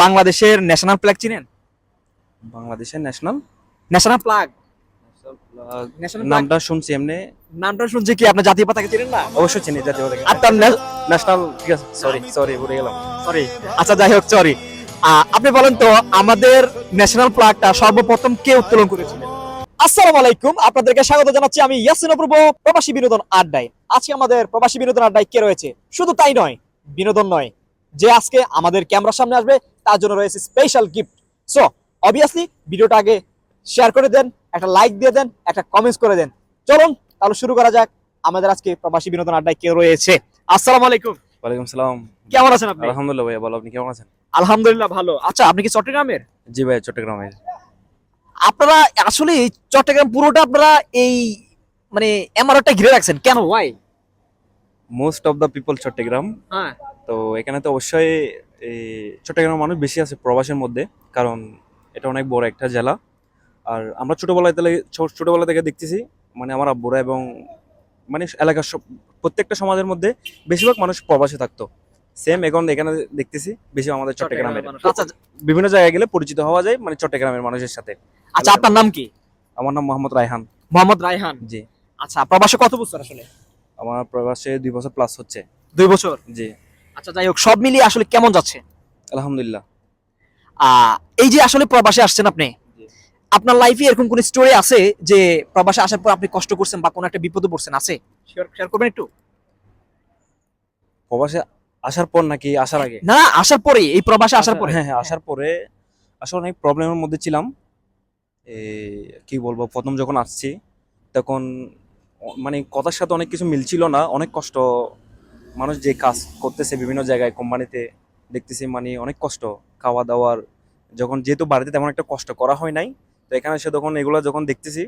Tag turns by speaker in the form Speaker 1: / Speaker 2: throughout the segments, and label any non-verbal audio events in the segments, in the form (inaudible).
Speaker 1: বাংলাদেশের national flag চিনেন?
Speaker 2: বাংলাদেশের ন্যাশনাল
Speaker 1: ন্যাশনাল ফ্ল্যাগ
Speaker 2: নামটা শুনছি এমনি।
Speaker 1: নামটা শুনছে কি আপনার জাতীয় পতাকা চিনেন না?
Speaker 2: অবশ্যই চিনি জাতীয় পতাকা।
Speaker 1: আর তার
Speaker 2: ন্যাশনাল ঠিক আছে সরি সরি ভুলে গেলাম।
Speaker 1: সরি আচ্ছা যাই হোক সরি আপনি বলেন তো আমাদের ন্যাশনাল ফ্ল্যাগটা সর্বপ্রথম কে উত্তোলন করেছিলেন? আসসালামু আলাইকুম আপনাদেরকে স্বাগত জানাচ্ছি আমি ইয়াসিন অপূর্ব প্রবাসী বিনোদন আড্ডায়। আজকে আমাদের প্রবাসী বিনোদন আড্ডায় কে রয়েছে? শুধু তাই নয় বিনোদন নয়। যে আজকে আমাদের ক্যামেরার সামনে আসবে তার জন্য রয়েছে স্পেশাল গিফট সো অবভিয়াসলি ভিডিওটা আগে শেয়ার করে দেন একটা লাইক দিয়ে দেন একটা কমেন্টস করে দেন। চলুন তাহলে শুরু করা যাক। আমাদের আজকে প্রবাসী বিনোদন আড্ডায় কে রয়েছে? আসসালামু আলাইকুম।
Speaker 2: ওয়ালাইকুম সালাম।
Speaker 1: কেমন আছেন আপনি?
Speaker 2: আলহামদুলিল্লাহ ভাইয়া বলো আপনি কেমন আছেন?
Speaker 1: আলহামদুলিল্লাহ ভালো। আচ্ছা আপনি কি চট্টগ্রামের?
Speaker 2: জি ভাই চট্টগ্রামের।
Speaker 1: আপনারা আসলে চট্টগ্রাম পুরোটা আপনারা এই মানে এমারটা ঘিরে রাখছেন। কেন? Why
Speaker 2: most of the people Chittagong
Speaker 1: হ্যাঁ।
Speaker 2: তো এখানে তো অবশ্যই এই চট্টগ্রামের মানুষ বেশি আছে প্রবাসের মধ্যে কারণ এটা অনেক বড় একটা জেলা। আর আমরা ছোটবেলায় তাহলে ছোটবেলা থেকে দেখতেছি মানে আমার আব্বুরা এবং মানে এলাকার সব প্রত্যেকটা সমাজের মধ্যে বেশিরভাগ মানুষ প্রবাসে থাকতো। সেম এখন এখানে দেখতেছি বেশি আমাদের চট্টগ্রামের
Speaker 1: আচ্ছা
Speaker 2: বিভিন্ন জায়গায় গেলে পরিচিত হওয়া যায় মানে চট্টগ্রামের মানুষের সাথে।
Speaker 1: আচ্ছা আপনার নাম কি?
Speaker 2: আমার নাম মোহাম্মদ রায়হান।
Speaker 1: মোহাম্মদ রায়হান?
Speaker 2: জি।
Speaker 1: আচ্ছা প্রবাসে কত বছর আসলে?
Speaker 2: আমার প্রবাসে দুই বছর প্লাস হচ্ছে।
Speaker 1: দুই বছর?
Speaker 2: জি।
Speaker 1: আচ্ছা যাই হোক সব মিলিয়ে আসলে কেমন যাচ্ছে?
Speaker 2: আলহামদুলিল্লাহ।
Speaker 1: আহ, এই যে আসলে প্রবাসে আসছেন আপনি আপনার লাইফে এরকম কোন স্টোরি আছে যে প্রবাসে আসার পর আপনি কষ্ট করছেন বা কোনো একটা বিপদে পড়ছেন? আছে? শেয়ার করবেন একটু?
Speaker 2: প্রবাসে আসার পর নাকি আসার আগে?
Speaker 1: না আসার পরে এই প্রবাসে আসার পরে।
Speaker 2: হ্যাঁ হ্যাঁ আসার পরে আসলে অনেক প্রবলেমের মধ্যে ছিলাম। কি বলব প্রথম যখন আসছি তখন মানে কথার সাথে অনেক কিছু মিলছিল না অনেক কষ্ট মানুষ যে কাজ করতেছে বিভিন্ন জায়গায় কোম্পানিতে দেখতেছি মানে অনেক কষ্ট। খাওয়া দাওয়ার যখন যেহেতু বাড়িতে তেমন একটা কষ্ট করা হয় নাই তো এখানে এসে তখন এগুলো যখন দেখতেছি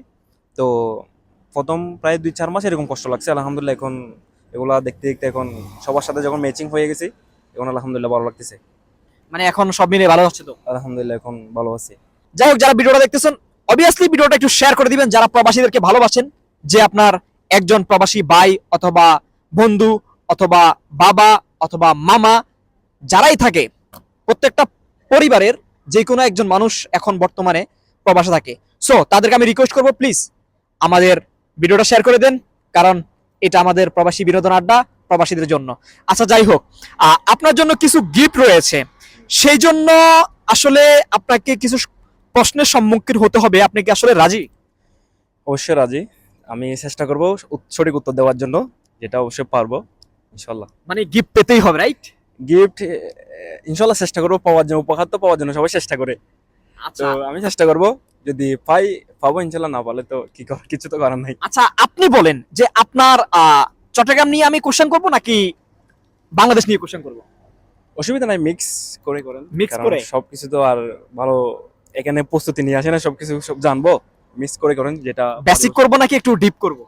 Speaker 2: তো প্রথম প্রায় দুই চার মাস এরকম কষ্ট লাগছে। আলহামদুলিল্লাহ এখন এগুলা দেখতে দেখতে এখন সবার সাথে যখন ম্যাচিং হয়ে গেছি এখন আলহামদুলিল্লাহ ভালো লাগতেছে।
Speaker 1: মানে এখন সব মিলে ভালো হচ্ছে তো?
Speaker 2: আলহামদুলিল্লাহ এখন ভালো আছি।
Speaker 1: যাই হোক যারা ভিডিওটা দেখতেছেন অবভিয়াসলি ভিডিওটা একটু শেয়ার করে দিবেন। যারা প্রবাসীদেরকে ভালোবাসেন যে আপনার একজন প্রবাসী ভাই অথবা বন্ধু অথবা বাবা অথবা মামা যারাই থাকে, প্রত্যেকটা পরিবারের যে কোনো একজন মানুষ এখন বর্তমানে প্রবাসে থাকে। সো তাদেরকে আমি রিকোয়েস্ট করব প্লিজ আমাদের ভিডিওটা শেয়ার করে দেন, কারণ এটা আমাদের প্রবাসী বিনোদন আড্ডা প্রবাসীদের জন্য। আচ্ছা যাই হোক আপনার জন্য কিছু গিফট রয়েছে। সেই জন্য আসলে আপনাকে কিছু প্রশ্নের সম্মুখীন হতে হবে। আপনি কি আসলে রাজি?
Speaker 2: অবশ্যই রাজি। আমি চেষ্টা করব সঠিক উত্তর দেওয়ার জন্য, যেটা অবশ্যই পারব। ইনশাল্লাহ
Speaker 1: মানে গিফট পেতেই হবে রাইট
Speaker 2: গিফট ইনশাল্লাহ চেষ্টা করব পাওয়ার জন্য উপহার তো পাওয়ার জন্য সবাই চেষ্টা করে। তো
Speaker 1: আচ্ছা
Speaker 2: আমি চেষ্টা করব যদি পাই পাবো ইনশাল্লাহ না পালে তো কি কর কিছু তো করার নাই।
Speaker 1: আচ্ছা আপনি বলেন যে আপনার চট্টগ্রাম নিয়ে আমি কোশ্চেন করব নাকি বাংলাদেশ নিয়ে কোশ্চেন করব?
Speaker 2: অসুবিধা নাই মিক্স করে করেন। মিক্স
Speaker 1: করে?
Speaker 2: সবকিছু তো আর ভালো এখানে প্রস্তুতি নিয়ে আসে না সবকিছু সব জানব। মিক্স করে করেন যেটা
Speaker 1: বেসিক করব নাকি একটু ডিপ করব?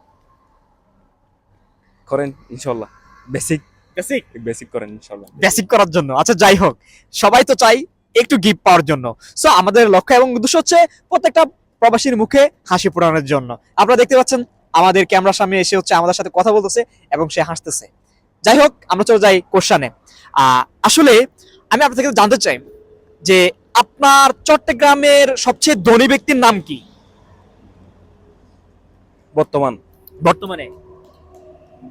Speaker 2: করেন ইনশাল্লাহ বেসিক
Speaker 1: বেসিক
Speaker 2: বেসিক করেন ইনশাল্লাহ
Speaker 1: বেসিক করার জন্য। আচ্ছা যাই হোক সবাই তো চাই একটু গিফট পাওয়ার জন্য। সো আমাদের লক্ষ্য এবং উদ্দেশ্য হচ্ছে প্রত্যেকটা প্রবাসীর মুখে হাসি ফোটানোর জন্য। আপনারা দেখতে পাচ্ছেন আমাদের ক্যামেরার সামনে এসে হচ্ছে আমাদের সাথে কথা বলতেছে এবং সে হাসতেছে। যাই হোক আমরা চলে যাই কোশ্চানে আসলে আমি আপনার থেকে জানতে চাই যে আপনার চট্টগ্রামের সবচেয়ে ধনী ব্যক্তির নাম কি?
Speaker 2: বর্তমান।
Speaker 1: বর্তমানে।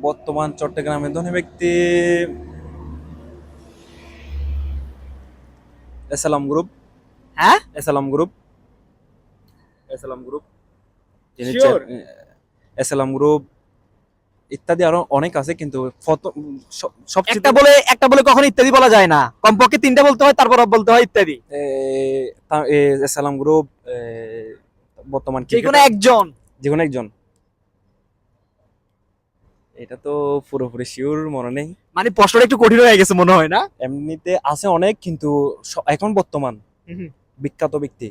Speaker 2: বর্তমান চট্টগ্রামের ধনী ব্যক্তি এসালাম গ্রুপ
Speaker 1: হ্যাঁ?
Speaker 2: এসালাম গ্রুপ এসালাম গ্রুপ যিনি এসালাম গ্রুপ ইত্যাদি আরও অনেক আছে কিন্তু সব-
Speaker 1: একটা বলে একটা বলে কখনো ইত্যাদি বলা যায় না। কমপক্ষে তিনটা বলতে হয় তারপর বলতে হয় ইত্যাদি।
Speaker 2: এসালাম গ্রুপ বর্তমান
Speaker 1: যে কোনো একজন।
Speaker 2: যে কোনো একজন। এটা তো পুরোপুরি শিওর মনে নেই।
Speaker 1: মানে প্রশ্নটা একটু কঠিন হয়ে গেছে মনে হয় না?
Speaker 2: এমনিতে আছে অনেক কিন্তু এখন বর্তমান বিখ্যাত ব্যক্তি।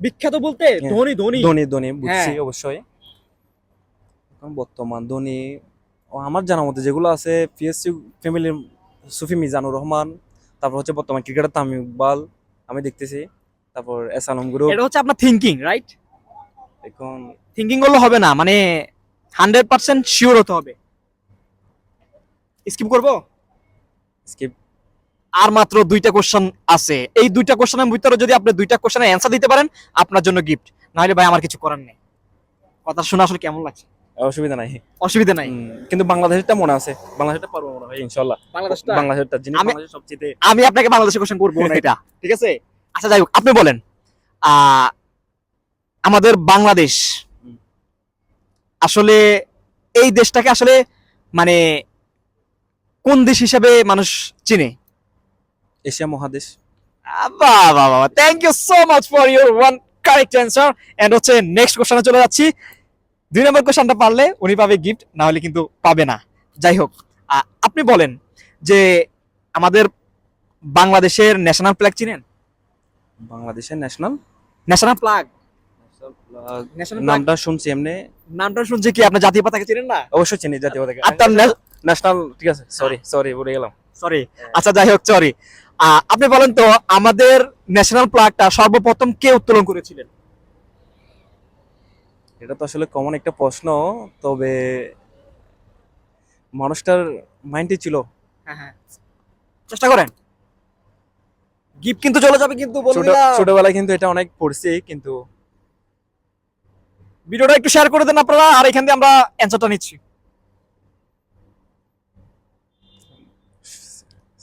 Speaker 1: বিখ্যাত বলতে
Speaker 2: হ্যাঁ।
Speaker 1: ধনী ধনী।
Speaker 2: ধনী ধনী বুঝছি
Speaker 1: হ্যাঁ।
Speaker 2: অবশ্যই। এখন বর্তমান ধনী আমার জানা মতে যেগুলো আছে পিএসসি ফ্যামিলির সুফি মিজানুর রহমান তারপর হচ্ছে বর্তমান ক্রিকেটার তামিম ইকবাল আমি দেখতেছি। তারপর এস আলম গ্রুপ
Speaker 1: এটা হচ্ছে আপনার থিঙ্কিং রাইট
Speaker 2: এখন
Speaker 1: থিঙ্কিং করলে হবে না মানে হান্ড্রেড পার্সেন্ট শিওর হতে হবে। স্কিপ করব?
Speaker 2: স্কিপ।
Speaker 1: আর মাত্র দুইটা কোশ্চেন আছে। এই দুইটা কোশ্চেনের ভিতরে যদি আপনি দুইটা কোশ্চেনের অ্যান্সার দিতে পারেন আপনার জন্য গিফট নাহলে ভাই আমার কিছু করার নেই। কথা শুনে আসলে কেমন লাগছে?
Speaker 2: অসুবিধা নাই।
Speaker 1: অসুবিধা নাই?
Speaker 2: কিন্তু বাংলাদেশেরটা মনে আছে। বাংলাদেশটা পারব মনে হয় ইনশাল্লাহ
Speaker 1: বাংলাদেশটা
Speaker 2: বাংলাদেশটা যিনি
Speaker 1: আমি-
Speaker 2: বাংলাদেশের সবচেয়ে
Speaker 1: আমি আপনাকে বাংলাদেশের কোশ্চেন করব না এটা। (laughs) ঠিক আছে? আচ্ছা যাই হোক আপনি বলেন আহ, আমাদের বাংলাদেশ। আসলে এই দেশটাকে আসলে মানে কোন দেশ হিসাবে মানুষ চিনে?
Speaker 2: এশিয়া মহাদেশ।
Speaker 1: বাহ বাহ thank you so much for your one correct answer and হচ্ছে নেক্সট কোশ্চেনে চলে যাচ্ছি। দুই নম্বর কোশ্চেনটা পারলে উনি পাবে গিফট না হলে কিন্তু পাবে না। যাই হোক আপনি বলেন যে আমাদের বাংলাদেশের ন্যাশনাল ফ্ল্যাগ চিনেন?
Speaker 2: বাংলাদেশের ন্যাশনাল
Speaker 1: ন্যাশনাল ফ্ল্যাগ
Speaker 2: নামটা শুনছি এমনি।
Speaker 1: নামটা শুনছি কি? আপনি জাতীয় পতাকা চিনেন না?
Speaker 2: অবশ্যই চিনি জাতীয় পতাকা। ন্যাশনাল ঠিক আছে সরি সরি বলে গেলাম।
Speaker 1: সরি আচ্ছা যাই হোক সরি আপনি বলেন তো আমাদের ন্যাশনাল ফ্ল্যাগটা সর্বপ্রথম কে উত্তোলন করেছিলেন?
Speaker 2: এটা তো আসলে কমন একটা প্রশ্ন তবে মানুষটার মাইন্ডে ছিল।
Speaker 1: হ্যাঁ হ্যাঁ। চেষ্টা করেন। গিফট কিন্তু চলে যাবে কিন্তু
Speaker 2: ছোট ছোটবেলায় কিন্তু এটা অনেক পড়ছি কিন্তু
Speaker 1: ভিডিওটা একটু শেয়ার করে দেন আপনারা আর এখান দিয়ে আমরা অ্যান্সারটা নিচ্ছি।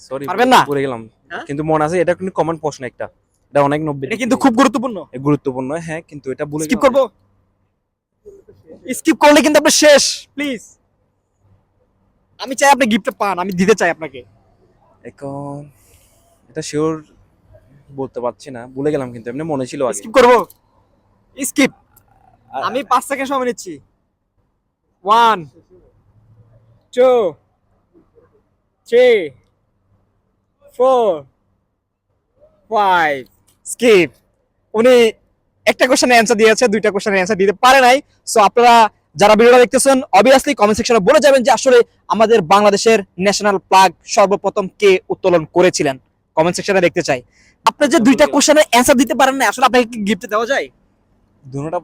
Speaker 2: সরি
Speaker 1: পারবেন না?
Speaker 2: পড়ে গেলাম।
Speaker 1: হ্যাঁ?
Speaker 2: কিন্তু মনে আছে এটা কিন্তু কমন প্রশ্ন একটা। এটা অনেক নব্বই
Speaker 1: এটা কিন্তু খুব গুরুত্বপূর্ণ।
Speaker 2: গুরুত্বপূর্ণ হ্যাঁ কিন্তু এটা ভুলে
Speaker 1: স্কিপ। করব? স্কিপ করলে কিন্তু আপনি শেষ প্লিজ আমি চাই আপনি গিফটটা পান আমি দিতে চাই আপনাকে।
Speaker 2: এখন এটা শিওর বলতে পারছি না ভুলে গেলাম কিন্তু এমনি মনে ছিল আগে।
Speaker 1: স্কিপ করব? স্কিপ আমি পাঁচ সেকেন্ড সময় নিচ্ছি। One two three four five skip উনি একটা কোশ্চেনের অ্যান্সার দিয়েছে দুইটা কোশ্চেনের অ্যান্সার দিতে পারে নাই। সো আপনারা যারা ভিডিওটা দেখতেছেন অবভিয়াসলি কমেন্ট সেকশনে বলে যাবেন যে আসলে আমাদের বাংলাদেশের ন্যাশনাল প্লাগ সর্বপ্রথম কে উত্তোলন করেছিলেন। কমেন্ট সেকশনে দেখতে চাই। আপনি যে দুইটা কোশ্চেনের অ্যান্সার দিতে পারেন না আসলে আপনাকে কি গিফট দেওয়া যায়?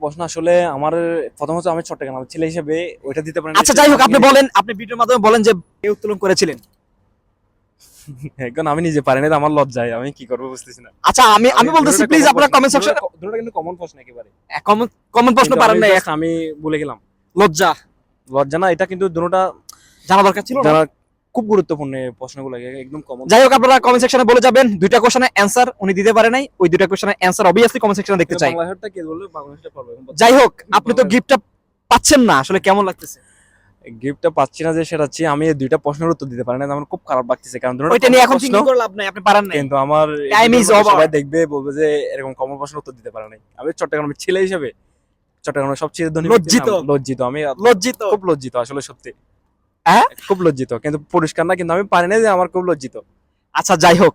Speaker 2: প্রশ্ন আসলে আমার প্রথমত আমি চট্টগ্রাম আমার ছেলে হিসেবে ওইটা দিতে পারেন।
Speaker 1: আচ্ছা যাই হোক আপনি বলেন আপনি ভিডিওর মাধ্যমে বলেন যে কে উত্তোলন করেছিলেন।
Speaker 2: এখন আমি নিজে পারি না আমার লজ্জায় আমি কি করব বুঝতেছি না।
Speaker 1: আচ্ছা আমি আমি বলতেছি প্লিজ আপনারা কমেন্ট সেকশনে
Speaker 2: কিন্তু কমন প্রশ্ন একেবারে।
Speaker 1: কমন কমন প্রশ্ন পারেন না
Speaker 2: আমি বলে গেলাম।
Speaker 1: লজ্জা।
Speaker 2: লজ্জা না এটা কিন্তু দুটোটা
Speaker 1: জানা দরকার ছিল না?
Speaker 2: খুব গুরুত্বপূর্ণ প্রশ্নগুলো একদম কমন
Speaker 1: যাই হোক আপনারা কমেন্ট সেকশনে বলে যাবেন দুইটা কোশ্চেনের অ্যান্সার উনি দিতে পারে নাই ওই দুইটা কোশ্চেনের অ্যান্সার অবভিয়াসলি কমেন্ট সেকশনে দেখতে চাই। যাই হোক আপনি তো গিফটটা পাচ্ছেন না আসলে কেমন লাগতেছে?
Speaker 2: গিফটটা পাচ্ছি না যে সেটা হচ্ছে আমি এই দুইটা প্রশ্নের উত্তর দিতে পারি না আমার খুব খারাপ লাগতেছে। কারণ দুটোটা
Speaker 1: ওইটা নিয়ে এখন থিঙ্কিং করে লাভ নাই আপনি পারেন নাই।
Speaker 2: কিন্তু আমার ভিডিওর মধ্যে
Speaker 1: over.
Speaker 2: সবাই দেখবে বলবে যে এরকম কমন প্রশ্নের উত্তর দিতে পারে নাই। আমি চট্টগ্রামের ছেলে হিসেবে চট্টগ্রামের সবচেয়ে ধনী
Speaker 1: লজ্জিত।
Speaker 2: লজ্জিত। আমি
Speaker 1: লজ্জিত।
Speaker 2: খুব লজ্জিত আসলে সত্যি।
Speaker 1: হ্যাঁ?
Speaker 2: খুব লজ্জিত কিন্তু পরিষ্কার না কিন্তু আমি পারি না যে আমার খুব লজ্জিত।
Speaker 1: আচ্ছা যাই হোক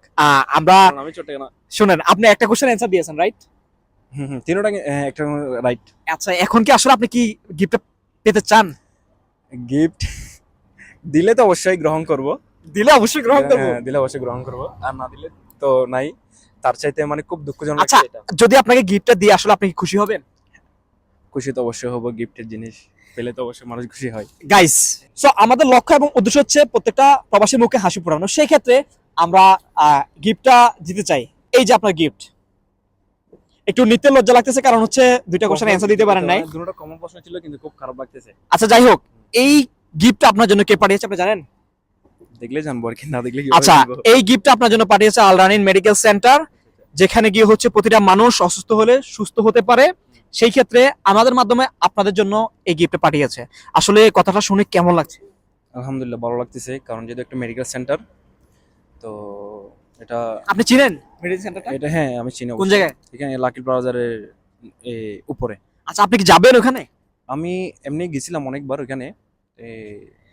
Speaker 1: আমরা
Speaker 2: আমি চট্টগ্রাম
Speaker 1: শুনেন আপনি একটা কোশ্চেন অ্যান্সার দিয়েছেন রাইট
Speaker 2: হুম হুম হ্যাঁ, একটা রাইট
Speaker 1: আচ্ছা এখন কি আসলে আপনি কি গিফটটা পেতে চান?
Speaker 2: গিফট দিলে তো অবশ্যই গ্রহণ করব।
Speaker 1: দিলে অবশ্যই গ্রহণ করব?
Speaker 2: হ্যাঁ, দিলে অবশ্যই গ্রহণ করব। আর না দিলে তো নাই। তার চাইতে মানে খুব দুঃখজনক
Speaker 1: আচ্ছা। যদি আপনাকে গিফটটা দিয়ে আসলে আপনি কি খুশি হবেন?
Speaker 2: খুশি তো অবশ্যই হব গিফটের জিনিস। পেলে তো অবশ্যই মানুষ খুশি হয়।
Speaker 1: গাইস সো আমাদের লক্ষ্য এবং উদ্দেশ্য হচ্ছে প্রত্যেকটা প্রবাসীর মুখে হাসি ফোটানো। সেই ক্ষেত্রে আমরা গিফটটা দিতে চাই। এই যে আপনার গিফট একটু নিতে লজ্জা লাগতেছে কারণ হচ্ছে দুইটা কোশ্চেন অ্যান্সার দিতে পারেন নাই।
Speaker 2: দুটোটা কমন প্রশ্ন ছিল কিন্তু খুব খারাপ লাগতেছে।
Speaker 1: আচ্ছা যাই হোক এই গিফট আপনার জন্য কে পাঠিয়েছে আপনি জানেন?
Speaker 2: দেখলে জানব আর কি না দেখলে
Speaker 1: আচ্ছা এই গিফট আপনার জন্য পাঠিয়েছে আলরানিন মেডিকেল সেন্টার যেখানে গিয়ে হচ্ছে প্রতিটা মানুষ অসুস্থ হলে সুস্থ হতে পারে। সেই ক্ষেত্রে আমাদের মাধ্যমে আপনাদের জন্য এই গিফট পাঠিয়েছে। আসলে কথাটা শুনে কেমন লাগছে?
Speaker 2: আলহামদুলিল্লাহ ভালো লাগতেছে। কারণ যেহেতু একটা মেডিকেল সেন্টার তো এটা
Speaker 1: আপনি চিনেন? মেডিকেল সেন্টারটা
Speaker 2: এটা হ্যাঁ আমি চিনি
Speaker 1: কোন জায়গায়?
Speaker 2: এখানে লাকিল বাজারের এ, উপরে।
Speaker 1: আচ্ছা আপনি কি যাবেন ওখানে?
Speaker 2: আমি এমনি গেছিলাম অনেকবার ওখানে। এ,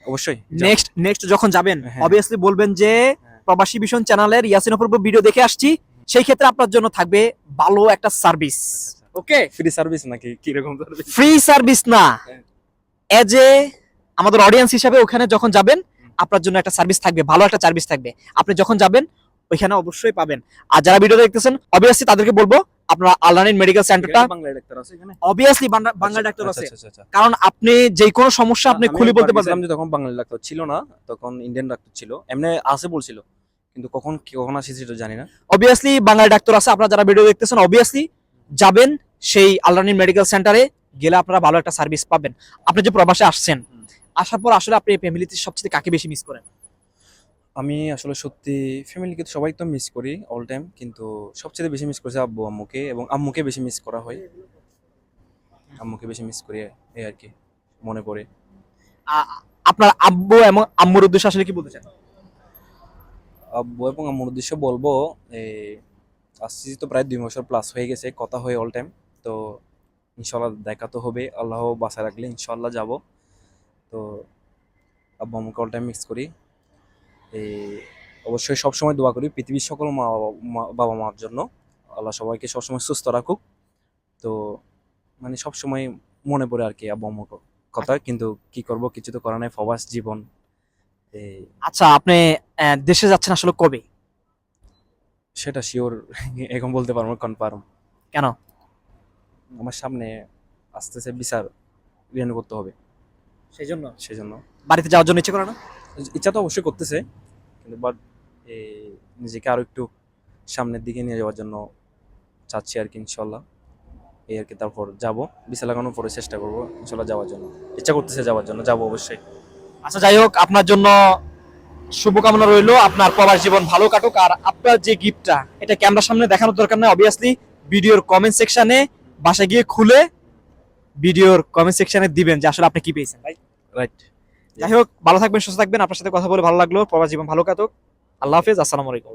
Speaker 2: অবশ্যই
Speaker 1: নেক্সট নেক্সট যখন যাবেন
Speaker 2: হ্যাঁ।
Speaker 1: অবভিয়াসলি বলবেন যে
Speaker 2: হ্যাঁ।
Speaker 1: প্রবাসী ভীষণ চ্যানেলের ইয়াসিন অপূর্ব ভিডিও দেখে আসছি। সেই ক্ষেত্রে আপনার জন্য থাকবে ভালো একটা সার্ভিস ওকে?
Speaker 2: ফ্রি সার্ভিস নাকি? কি রকম সার্ভিস
Speaker 1: ফ্রি সার্ভিস না। এজ এ আমাদের অডিয়েন্স হিসাবে ওখানে যখন যাবেন আপনার জন্য একটা সার্ভিস থাকবে ভালো একটা সার্ভিস থাকবে। আপনি যখন যাবেন ওইখানে অবশ্যই পাবেন। আর যারা ভিডিও দেখতেছেন অবভিয়াসলি তাদেরকে বলব আপনারা আলানিন মেডিকেল সেন্টারটা
Speaker 2: বাংলা ডাক্তার আছে এখানে?
Speaker 1: অবভিয়াসলি বাংলা ডাক্তার আছে।
Speaker 2: আচ্ছা, আচ্ছা, আচ্ছা।
Speaker 1: কারণ আপনি যে কোনো সমস্যা আপনি খুলে বলতে পারবেন।
Speaker 2: যে তখন বাঙালি ডাক্তার ছিল না তখন ইন্ডিয়ান ডাক্তার ছিল। এমনি আছে বলছিল কিন্তু কখন কখন আসি সেটা জানি না।
Speaker 1: অবভিয়াসলি বাঙালি ডাক্তার আছে আপনারা যারা ভিডিও দেখতেছেন অবভিয়াসলি যাবেন সেই আল্লাহনী মেডিকেল সেন্টারে গেলে আপনারা ভালো একটা সার্ভিস পাবেন। আপনি যে প্রবাসে আসছেন আসার পর আসলে আপনি ফ্যামিলিতে সবচেয়ে কাকে বেশি মিস করেন?
Speaker 2: আমি আসলে সত্যি ফ্যামিলিকে তো সবাই তো মিস করি অল টাইম কিন্তু সবচেয়ে বেশি মিস করছি আব্বু আম্মুকে এবং আম্মুকে বেশি মিস করা হয়। আম্মুকে বেশি মিস করি এই আর কি মনে পড়ে।
Speaker 1: আপনার আব্বু এবং আম্মুর উদ্দেশ্যে আসলে কি বলতে চান?
Speaker 2: আব্বু এবং আম্মুর উদ্দেশ্য বলব এই আসছি তো প্রায় দুই বছর প্লাস হয়ে গেছে, কথা হয় অল টাইম তো ইনশাল্লাহ দেখা তো হবে, আল্লাহ বাসায় রাখলে ইনশাল্লাহ যাব। তো আব্বু আম্মুকে অল টাইম মিক্স করি। এই অবশ্যই সবসময় দোয়া করি পৃথিবীর সকল মা বাবা- মার জন্য। আল্লাহ সবাইকে সবসময় সুস্থ রাখুক। তো মানে সবসময় মনে পড়ে আর কি আব্বু আম্মুর কথা। কিন্তু কি করব, কিছু তো করার নাই, ফবাস জীবন।
Speaker 1: আচ্ছা আপনি দেশে যাচ্ছেন আসলে কবে?
Speaker 2: সেটা শিওর এখন বলতে পারব কনফার্ম
Speaker 1: কেন?
Speaker 2: আমার সামনে আসতেছে বিচার রিনিউ করতে হবে।
Speaker 1: সেই জন্য
Speaker 2: সেই জন্য
Speaker 1: বাড়িতে যাওয়ার জন্য ইচ্ছে করে না?
Speaker 2: ইচ্ছা তো অবশ্যই করতেছে কিন্তু বাট নিজেকে আরও একটু সামনের দিকে নিয়ে যাওয়ার জন্য চাচ্ছি আর কি ইনশাল্লাহ এই আর কি তারপর যাব। বিচার লাগানোর পরে চেষ্টা করব ইনশাল্লাহ যাওয়ার জন্য। ইচ্ছা করতেছে যাওয়ার জন্য যাব অবশ্যই।
Speaker 1: আচ্ছা যাই হোক আপনার জন্য শুভকামনা রইল আপনার প্রবাস জীবন ভালো কাটুক আর আপনার যে গিফটটা এটা ক্যামেরার সামনে দেখানোর দরকার নেই অবভিয়াসলি ভিডিওর কমেন্ট সেকশনে বাসা গিয়ে খুলে ভিডিওর কমেন্ট সেকশনে দিবেন যে আসলে আপনি কি পেয়েছেন ভাই।
Speaker 2: রাইট
Speaker 1: যাই হোক ভালো থাকবেন সুস্থ থাকবেন আপনার সাথে কথা বলে ভালো লাগল প্রবাস জীবন ভালো কাটুক। আল্লাহ হাফেজ আসসালামু আলাইকুম।